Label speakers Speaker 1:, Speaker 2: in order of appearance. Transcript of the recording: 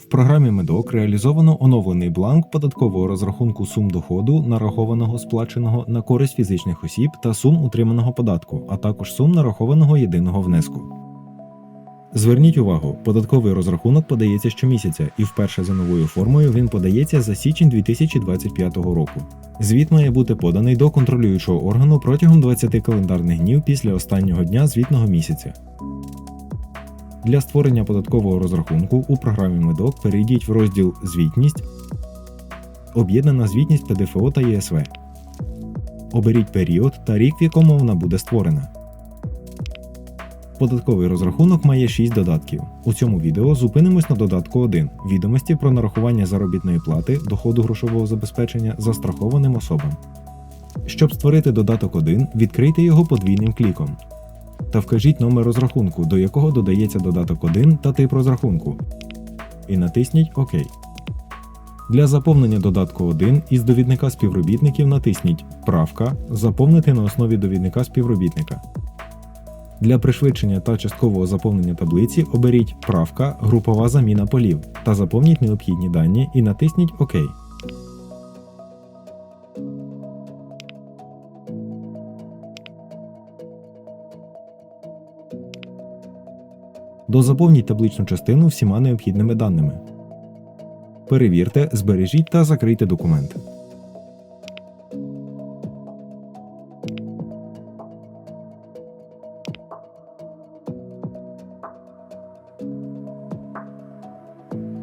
Speaker 1: В програмі Медок реалізовано оновлений бланк податкового розрахунку сум доходу, нарахованого сплаченого на користь фізичних осіб та сум утриманого податку, а також сум нарахованого єдиного внеску. Зверніть увагу, податковий розрахунок подається щомісяця, і вперше за новою формою він подається за січень 2025 року. Звіт має бути поданий до контролюючого органу протягом 20 календарних днів після останнього дня звітного місяця. Для створення податкового розрахунку у програмі Медок перейдіть в розділ Звітність, Об'єднана звітність ПДФО та ЄСВ. Оберіть період та рік, в якому вона буде створена. Податковий розрахунок має 6 додатків. У цьому відео зупинимось на додатку 1 відомості про нарахування заробітної плати, доходу грошового забезпечення застрахованим особам. Щоб створити додаток 1, відкрийте його подвійним кліком та вкажіть номер розрахунку, до якого додається додаток 1 та тип розрахунку. І натисніть ОК. Для заповнення додатку 1 із довідника співробітників натисніть Правка Заповнити на основі довідника співробітника. Для пришвидшення та часткового заповнення таблиці оберіть Правка Групова заміна полів та заповніть необхідні дані і натисніть ОК. Дозаповніть табличну частину всіма необхідними даними. Перевірте, збережіть та закрийте документ.